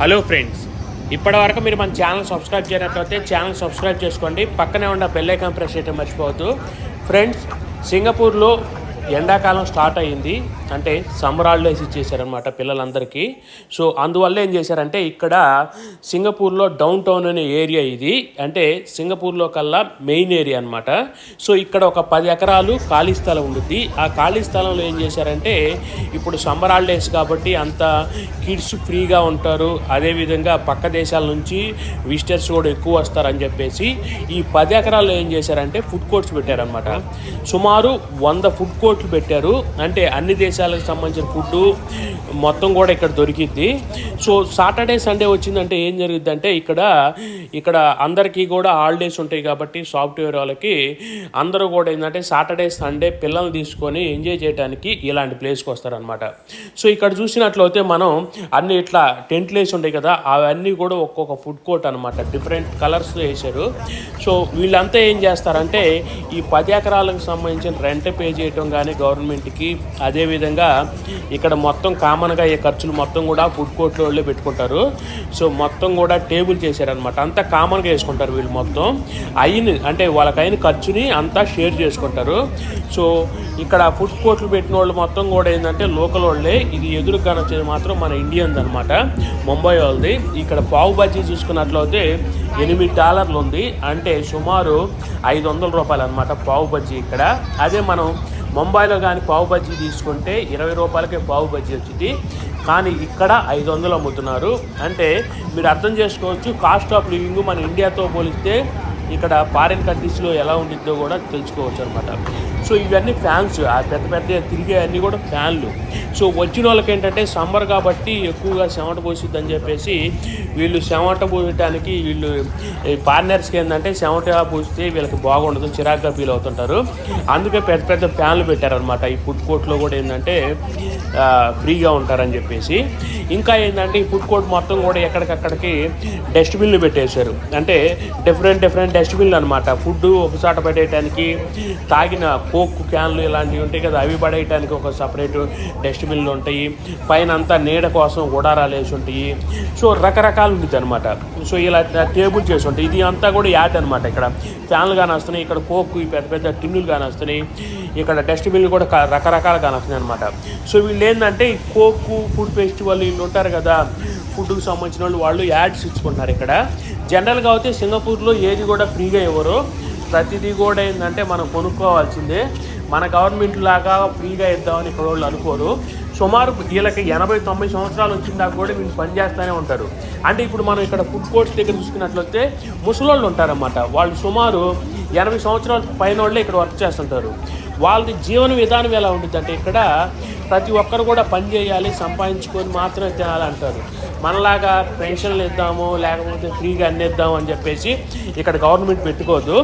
Hello friends ఇప్పటివరకు మీరు మన ఛానల్ సబ్స్క్రైబ్ చేయనట్లయితే ఛానల్ సబ్స్క్రైబ్ చేసుకోండి. పక్కనే ఉన్న బెల్ ఐకాన్ ప్రెస్ చేయడం మర్చిపోవద్దు. ఫ్రెండ్స్ సింగపూర్లో ఎండాకాలం స్టార్ట్ అయ్యింది. అంటే సమ్మర్ హాలిడేస్ ఇచ్చేసారనమాట పిల్లలందరికీ. సో అందువల్ల ఏం చేశారంటే ఇక్కడ సింగపూర్లో డౌన్ టౌన్ అనే ఏరియా ఇది. అంటే సింగపూర్లో కల్లా మెయిన్ ఏరియా అనమాట సో ఇక్కడ ఒక పది ఎకరాలు ఖాళీ స్థలం ఉంటుంది ఆ ఖాళీ స్థలంలో ఏం చేశారంటే ఇప్పుడు సమ్మర్ హాలిడేస్ కాబట్టి అంత కిడ్స్ ఫ్రీగా ఉంటారు. అదేవిధంగా పక్క దేశాల నుంచి విజిటర్స్ కూడా ఎక్కువ వస్తారని చెప్పేసి ఈ పది ఎకరాల్లో ఏం చేశారంటే ఫుడ్ కోర్ట్స్ పెట్టారనమాట సుమారు వంద ఫుడ్ కోర్ట్లు పెట్టారు. అంటే అన్ని దేశాలకు సంబంధించిన ఫుడ్ మొత్తం కూడా ఇక్కడ దొరికిద్ది. సో సాటర్డే సండే వచ్చిందంటే ఏం జరిగిద్ది అంటే ఇక్కడ ఇక్కడ అందరికీ కూడా హాలిడేస్ ఉంటాయి కాబట్టి సాఫ్ట్వేర్ వాళ్ళకి అందరూ కూడా ఏంటంటే సాటర్డే సండే పిల్లల్ని తీసుకొని ఎంజాయ్ చేయడానికి ఇలాంటి ప్లేస్కి వస్తారనమాట సో ఇక్కడ చూసినట్లయితే మనం అన్ని ఇట్లా టెంట్లు వేసి ఉంటాయి కదా అవన్నీ కూడా ఒక్కొక్క ఫుడ్ కోర్ట్ అనమాట డిఫరెంట్ కలర్స్ వేశారు. సో వీళ్ళంతా ఏం చేస్తారంటే ఈ పది ఎకరాలకు సంబంధించిన రెంట్ పే చేయటం కానీ గవర్నమెంట్కి అదేవిధంగా ఇక్కడ మొత్తం కామన్గా అయ్యే ఖర్చులు మొత్తం కూడా ఫుడ్ కోర్ట్లో వాళ్ళే పెట్టుకుంటారు. సో మొత్తం కూడా టేబుల్ చేశారనమాట అంతా కామన్గా వేసుకుంటారు వీళ్ళు మొత్తం. అయిన అంటే వాళ్ళకైన ఖర్చుని అంతా షేర్ చేసుకుంటారు. సో ఇక్కడ ఫుడ్ కోర్ట్లు పెట్టిన వాళ్ళు మొత్తం కూడా ఏంటంటే లోకల్ వాళ్ళే. ఇది ఎదురుగా వచ్చేది మాత్రం మన ఇండియన్స్ అనమాట ముంబై వాళ్ళది. ఇక్కడ పావు బజ్జీ చూసుకున్నట్లయితే ఎనిమిది డాలర్లు ఉంది. అంటే సుమారు ఐదు వందల రూపాయలు అనమాట పావు బజ్జీ ఇక్కడ. అదే మనం ముంబైలో కానీ పావు బజ్జీ తీసుకుంటే ఇరవై రూపాయలకే పావు బజ్జీ వచ్చింది కానీ ఇక్కడ ఐదు వందలు అమ్ముతున్నారు. అంటే మీరు అర్థం చేసుకోవచ్చు కాస్ట్ ఆఫ్ లివింగ్ మన ఇండియాతో పోలిస్తే ఇక్కడ ఫారిన్ కంట్రీస్లో ఎలా ఉండిద్దో కూడా తెలుసుకోవచ్చు అనమాట సో ఇవన్నీ ఫ్యాన్స్. ఆ పెద్ద పెద్ద తిరిగే అన్నీ కూడా ఫ్యాన్లు. సో వచ్చిన వాళ్ళకి ఏంటంటే సమ్మర్ కాబట్టి ఎక్కువగా చెమట పోసిద్దని చెప్పేసి వీళ్ళు చెమట పోయటానికి వీళ్ళు పార్ట్నర్స్కి ఏంటంటే చెమట పోస్తే వీళ్ళకి బాగుండదు చిరాగ్గా ఫీల్ అవుతుంటారు. అందుకే పెద్ద పెద్ద ఫ్యాన్లు పెట్టారనమాట ఈ ఫుడ్ కోర్ట్లో కూడా ఏంటంటే ఫ్రీగా ఉంటారని చెప్పేసి. ఇంకా ఏంటంటే ఈ ఫుడ్ కోర్ట్ మొత్తం కూడా ఎక్కడికక్కడికి డస్ట్బిన్లు పెట్టేశారు. అంటే డిఫరెంట్ డిఫరెంట్ డస్ట్బిన్లు అనమాట ఫుడ్ ఒకసాట పెట్టేయడానికి తాగిన కోక్ క్యాన్లు ఇలాంటివి ఉంటాయి కదా అవి పడేయటానికి ఒక సపరేట్ డస్ట్బిన్లు ఉంటాయి. పైన అంతా నీడ కోసం గుడారాలు వేసి ఉంటాయి. సో రకరకాలు ఉంటుంది అనమాట సో ఇలా టేబుల్ చేసి ఉంటాయి. ఇది అంతా కూడా యాడ్ అనమాట ఇక్కడ. ఫ్యాన్లు కానీ వస్తున్నాయి ఇక్కడ కోక్ పెద్ద పెద్ద టిన్నులు కానీ వస్తున్నాయి. ఇక్కడ డస్ట్బిన్లు కూడా రకరకాలు కానీ వస్తున్నాయి అనమాట సో వీళ్ళు ఏంటంటే ఈ కోక్ ఫుడ్ ఫెస్టివల్ వీళ్ళు ఉంటారు కదా ఫుడ్కి సంబంధించిన వాళ్ళు వాళ్ళు యాడ్స్ ఇచ్చుకుంటున్నారు ఇక్కడ. జనరల్గా అయితే సింగపూర్లో ఏది కూడా ఫ్రీగా ఇవ్వరు. ప్రతిదీ కూడా ఏంటంటే మనం కొనుక్కోవాల్సిందే. మన గవర్నమెంట్ లాగా ఫ్రీగా ఇద్దామని ఇక్కడ వాళ్ళు అనుకోరు. సుమారు వీళ్ళకి ఎనభై తొంభై సంవత్సరాలు వచ్చిందా కూడా వీళ్ళు పనిచేస్తూనే ఉంటారు. అంటే ఇప్పుడు మనం ఇక్కడ ఫుడ్ కోర్ట్స్ దగ్గర చూసుకున్నట్లయితే ముసలోళ్ళు ఉంటారన్నమాట. వాళ్ళు సుమారు ఎనభై సంవత్సరాల పైన వాళ్ళే ఇక్కడ వర్క్ చేస్తుంటారు. వాళ్ళది జీవన విధానం ఎలా ఉంటుంది అంటే ఇక్కడ ప్రతి ఒక్కరు కూడా పని చేయాలి సంపాదించుకొని మాత్రమే తినాలంటారు. మనలాగా పెన్షన్లు ఇద్దాము లేకపోతే ఫ్రీగా అన్ని ఇద్దాము అని చెప్పేసి ఇక్కడ గవర్నమెంట్ పెట్టుకోదు.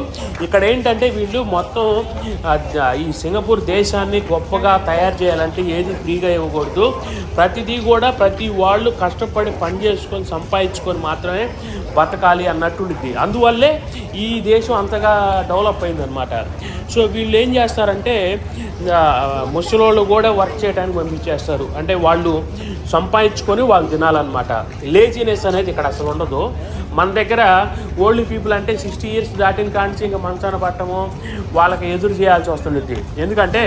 ఇక్కడ ఏంటంటే వీళ్ళు మొత్తం ఈ సింగపూర్ దేశాన్ని గొప్పగా తయారు చేయాలంటే ఏది ఫ్రీగా ఇవ్వకూడదు. ప్రతిదీ కూడా ప్రతి వాళ్ళు కష్టపడి పని చేసుకొని సంపాదించుకొని మాత్రమే బతకాలి అన్నట్టుంది అందువల్లే ఈ దేశం అంతగా డెవలప్ అయిందనమాట సో వీళ్ళు ఏం చేస్తారంటే ముసలోళ్ళు కూడా వర్క్ చేయడానికి పంపించేస్తారు. అంటే వాళ్ళు సంపాదించుకొని వాళ్ళు తినాలన్నమాట. లేజినెస్ అనేది ఇక్కడ అసలు ఉండదు. మన దగ్గర ఓల్డ్ పీపుల్ అంటే సిక్స్టీ ఇయర్స్ దాటిన కాంచి ఇంకా మంచాన పట్టము వాళ్ళకి ఎదురు చేయాల్సి వస్తుంది ఎందుకంటే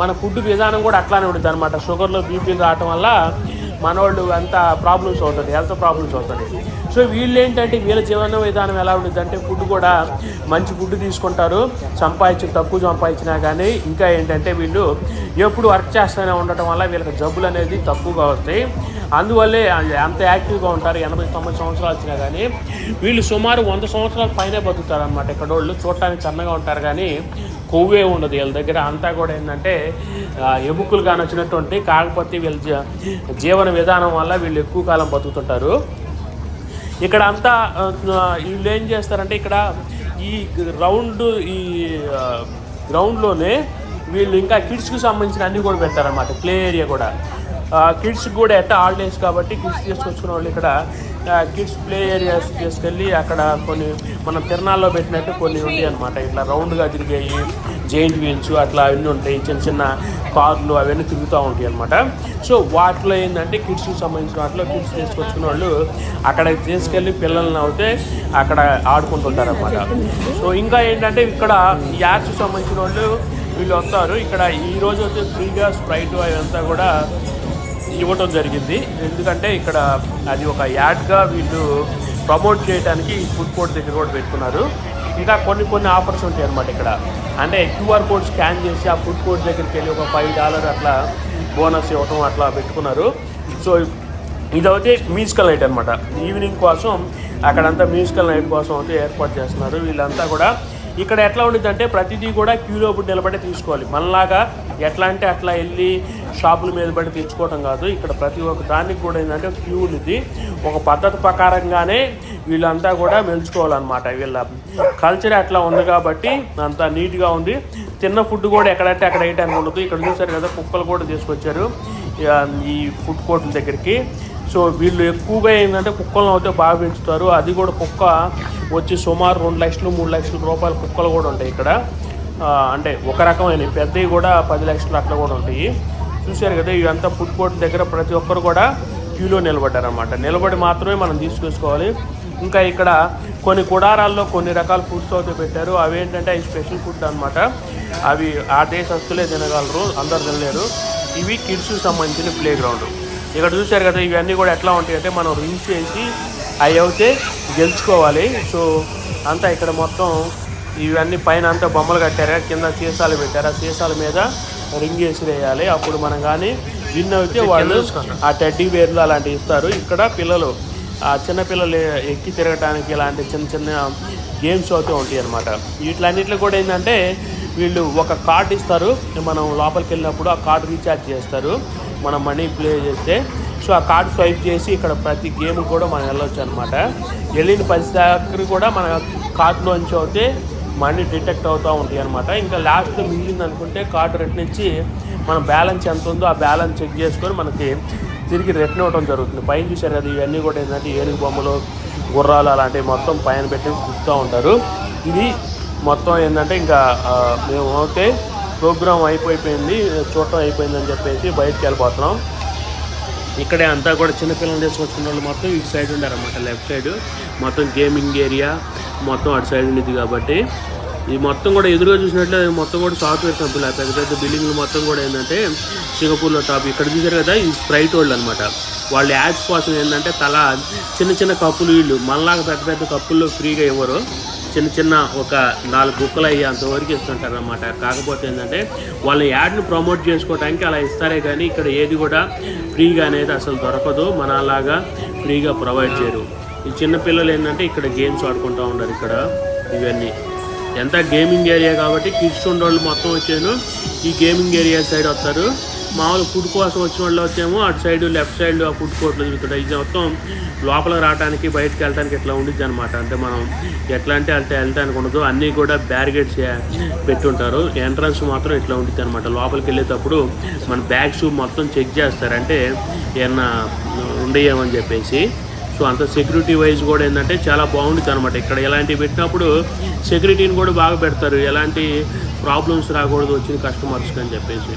మన ఫుడ్ విధానం కూడా అట్లానే ఉంటుంది అనమాట షుగర్లో బీపీలు రావటం వల్ల మనోళ్ళు అంత ప్రాబ్లమ్స్ అవుతుంది హెల్త్ ప్రాబ్లమ్స్ అవుతుంది సో వీళ్ళు ఏంటంటే వీళ్ళ జీవన విధానం ఎలా ఉంటుంది అంటే ఫుడ్ కూడా మంచి ఫుడ్ తీసుకుంటారు. సంపాదించి తక్కువ సంపాదించినా కానీ ఇంకా ఏంటంటే వీళ్ళు ఎప్పుడు వర్క్ చేస్తూనే ఉండటం వల్ల వీళ్ళకి జబ్బులు అనేది తక్కువగా వస్తాయి. అందువల్లే అంత యాక్టివ్గా ఉంటారు ఎనభై తొంభై సంవత్సరాలు వచ్చినా కానీ వీళ్ళు సుమారు వంద సంవత్సరాల పైనే బతుకుతారు అనమాట ఇక్కడ వాళ్ళు చూడటానికి చన్నగా ఉంటారు కానీ కొవ్వే ఉండదు వీళ్ళ దగ్గర. అంతా కూడా ఏంటంటే ఎముకలు కానీ వచ్చినటువంటి కాకపోతే వీళ్ళ జీవన విధానం వల్ల వీళ్ళు ఎక్కువ కాలం బతుకుతుంటారు. ఇక్కడ అంతా వీళ్ళు ఏం చేస్తారంటే ఇక్కడ ఈ రౌండ్ ఈ గ్రౌండ్లోనే వీళ్ళు ఇంకా కిడ్స్కి సంబంధించిన అన్నీ కూడా పెడతారనమాట ప్లే ఏరియా కూడా. కిడ్స్ కూడా ఎట్ట హాలిడేస్ కాబట్టి కిడ్స్ తీసుకొచ్చుకున్న వాళ్ళు ఇక్కడ. కిడ్స్ ప్లే ఏరియాస్ తీసుకెళ్ళి అక్కడ కొన్ని మనం తిరణాల్లో పెట్టినట్టు కొన్ని ఉంటాయి అనమాట ఇట్లా రౌండ్గా తిరిగాయి జైంట్ వీల్స్ అట్లా అవన్నీ ఉంటాయి. చిన్న చిన్న కార్లు అవన్నీ తిరుగుతూ ఉంటాయి అనమాట సో వాటిలో ఏంటంటే కిడ్స్కి సంబంధించిన వాటిలో కిడ్స్ తీసుకొచ్చుకున్న వాళ్ళు అక్కడ తీసుకెళ్ళి పిల్లల్ని అవుతే అక్కడ ఆడుకుంటుంటారు అనమాట సో ఇంకా ఏంటంటే ఇక్కడ యాడ్స్ సంబంధించిన వాళ్ళు వీళ్ళు వస్తారు. ఇక్కడ ఈ రోజు వచ్చే ఫ్రీగా స్ప్రైట్ అవంతా కూడా ఇవ్వటం జరిగింది. ఎందుకంటే ఇక్కడ అది ఒక యాడ్గా వీళ్ళు ప్రమోట్ చేయడానికి ఫుడ్ కోర్ట్ దగ్గర కూడా పెట్టుకున్నారు ఇంకా కొన్ని కొన్ని ఆఫర్స్ ఉంటాయి అనమాట ఇక్కడ. అంటే క్యూఆర్ కోడ్ స్కాన్ చేసి ఆ ఫుడ్ కోర్ట్ దగ్గరికి వెళ్ళి ఒక ఫైవ్ డాలర్ అట్లా బోనస్ ఇవ్వటం అట్లా పెట్టుకున్నారు. సో ఇదైతే మ్యూజికల్ నైట్ అనమాట ఈవినింగ్ కోసం అక్కడంతా మ్యూజికల్ నైట్ కోసం అయితే ఏర్పాటు చేస్తున్నారు. వీళ్ళంతా కూడా ఇక్కడ ఎట్లా ఉండిద్దంటే ప్రతిదీ కూడా క్యూలో నిలబడి తీసుకోవాలి. మనలాగా ఎట్లా అంటే అట్లా వెళ్ళి షాపుల మీద పడి తెచ్చుకోవడం కాదు. ఇక్కడ ప్రతి ఒక్క దానికి కూడా ఏంటంటే క్యూ ఉంది ఒక పద్ధతి ప్రకారంగానే వీళ్ళంతా కూడా మెలుచుకోవాలన్నమాట. వీళ్ళ కల్చర్ అట్లా ఉంది కాబట్టి అంత నీట్గా ఉంది. తిన్న ఫుడ్ కూడా ఎక్కడంటే అక్కడ వేయటానికి ఉండదు. ఇక్కడ చూసారు కదా కుక్కలు కూడా తీసుకొచ్చారు. ఈ ఫుడ్ కోర్టుల దగ్గరికి. సో వీళ్ళు ఎక్కువగా ఏంటంటే కుక్కలను అయితే బాగా పెంచుతారు. అది కూడా కుక్క వచ్చి సుమారు రెండు లక్షలు మూడు లక్షల రూపాయల కుక్కలు కూడా ఉంటాయి ఇక్కడ. అంటే ఒక రకమైన పెద్దవి కూడా పది లక్షలు అట్లా కూడా ఉంటాయి. చూశారు కదా ఇవంతా ఫుడ్ కోర్ట్ దగ్గర ప్రతి ఒక్కరు కూడా క్యూలో నిలబడ్డారనమాట నిలబడి మాత్రమే మనం తీసుకొచ్చుకోవాలి. ఇంకా ఇక్కడ కొన్ని కుడారాల్లో కొన్ని రకాల ఫుడ్స్ అయితే పెట్టారు. అవి ఏంటంటే అవి స్పెషల్ ఫుడ్ అన్నమాట. అవి ఆ దేశస్తులే తినగలరు అందరు తినలేరు. ఇవి కిడ్స్కి సంబంధించిన ప్లే గ్రౌండ్ ఇక్కడ చూశారు కదా ఇవన్నీ కూడా ఎట్లా ఉంటాయి అంటే మనం రింగ్ చేసి అవి అయితే గెలుచుకోవాలి. సో అంతా ఇక్కడ మొత్తం ఇవన్నీ పైన అంతా బొమ్మలు కట్టారు కింద సీసాలు పెట్టారు ఆ సీసాల మీద రింగ్ వేసి వేయాలి. అప్పుడు మనం కానీ విన్ అయితే వాళ్ళు ఆ టెడ్డీ వేర్లు అలాంటివి ఇస్తారు. ఇక్కడ పిల్లలు ఆ చిన్న పిల్లలు ఎక్కి తిరగటానికి ఇలాంటి చిన్న చిన్న గేమ్స్ అవుతూ ఉంటాయి అనమాట వీటిలన్నింటిలో కూడా ఏంటంటే వీళ్ళు ఒక కార్డు ఇస్తారు. మనం లోపలికి వెళ్ళినప్పుడు ఆ కార్డు రీఛార్జ్ చేస్తారు. మనం మనీ ప్లే చేస్తే. సో ఆ కార్డు స్వైప్ చేసి ఇక్కడ ప్రతి గేమ్ కూడా మనం వెళ్ళొచ్చు అనమాట వెళ్ళిన పది దగ్గర కూడా మన కార్డులోంచి అయితే మనీ డిటెక్ట్ అవుతూ ఉంటాయి అనమాట ఇంకా లాస్ట్ మిగిలింది అనుకుంటే కార్డు రిటర్న్ ఇచ్చి మన బ్యాలెన్స్ ఎంత ఉందో ఆ బ్యాలెన్స్ చెక్ చేసుకొని మనకి తిరిగి రిటర్న్ ఇవ్వడం జరుగుతుంది. పైన చూశారు కదా ఇవన్నీ కూడా ఏంటంటే ఏనుగు బొమ్మలు గుర్రాలు అలాంటివి మొత్తం పైన పెట్టి చూస్తూ ఉంటారు. ఇది మొత్తం ఏంటంటే ఇంకా మేము ఓకే ప్రోగ్రామ్ అయిపోయిపోయింది చూడటం అయిపోయిందని చెప్పేసి బయటికి వెళ్ళిపోతున్నాం. ఇక్కడే అంతా కూడా చిన్నపిల్లలు తీసుకొచ్చిన వాళ్ళు మొత్తం ఇటు సైడ్ ఉండారన్నమాట లెఫ్ట్ సైడ్. మొత్తం గేమింగ్ ఏరియా మొత్తం అటు సైడ్ ఉండేది కాబట్టి. ఇది మొత్తం కూడా ఎదురుగా చూసినట్లే మొత్తం కూడా సాఫ్ట్వేర్ కంపెనీ పెద్ద పెద్ద బిల్డింగ్లు మొత్తం కూడా ఏంటంటే సింగపూర్లో టాప్ ఇక్కడ చూసారు కదా ఈ స్ప్రైట్ వాళ్ళు అనమాట వాళ్ళ యాడ్స్ కోసం ఏంటంటే తల చిన్న చిన్న కప్పులు వీళ్ళు మనలాగా పెద్ద పెద్ద కప్పుల్లో ఫ్రీగా ఇవ్వరు. చిన్న చిన్న ఒక నాలుగు బుక్కలు అయ్యేంత వరకు ఇస్తుంటారు అనమాట కాకపోతే ఏంటంటే వాళ్ళ యాడ్ని ప్రమోట్ చేసుకోవడానికి అలా ఇస్తారే కానీ ఇక్కడ ఏది కూడా ఫ్రీగా అనేది అసలు దొరకదు. మన అలాగా ఫ్రీగా ప్రొవైడ్ చేయరు. ఈ చిన్నపిల్లలు ఏంటంటే ఇక్కడ గేమ్స్ ఆడుకుంటూ ఉన్నారు ఇక్కడ. ఇవన్నీ. ఎంత గేమింగ్ ఏరియా కాబట్టి కిడ్స్ ఉండేవాళ్ళు మొత్తం వచ్చాను. ఈ గేమింగ్ ఏరియా సైడ్ వస్తారు. మామూలు ఫుడ్ కోసం వచ్చిన వాళ్ళు వచ్చేమో అటు సైడ్ లెఫ్ట్ సైడ్ ఆ ఫుడ్ కోర్ట్లో తిరుగుతాడు ఇది మొత్తం లోపల రావడానికి బయటకు వెళ్ళడానికి ఇట్లా ఉండిద్ది అనమాట అంటే మనం ఎట్లా అంటే అంటే వెళ్ళడానికి ఉండదు. అన్నీ కూడా బ్యారిగేడ్స్ పెట్టుంటారు. ఎంట్రన్స్ మాత్రం ఇట్లా ఉండిద్ది అనమాట లోపలికి వెళ్ళేటప్పుడు మన బ్యాగ్స్ మొత్తం చెక్ చేస్తారంటే ఏమన్నా ఉండేయేమని చెప్పేసి. సో అంత సెక్యూరిటీ వైజ్ కూడా ఏంటంటే చాలా బాగుంటుంది అనమాట ఇక్కడ ఎలాంటివి పెట్టినప్పుడు సెక్యూరిటీని కూడా బాగా పెడతారు. ఎలాంటి ప్రాబ్లమ్స్ రాకూడదు వచ్చిన కస్టమర్స్కి అని చెప్పేసి.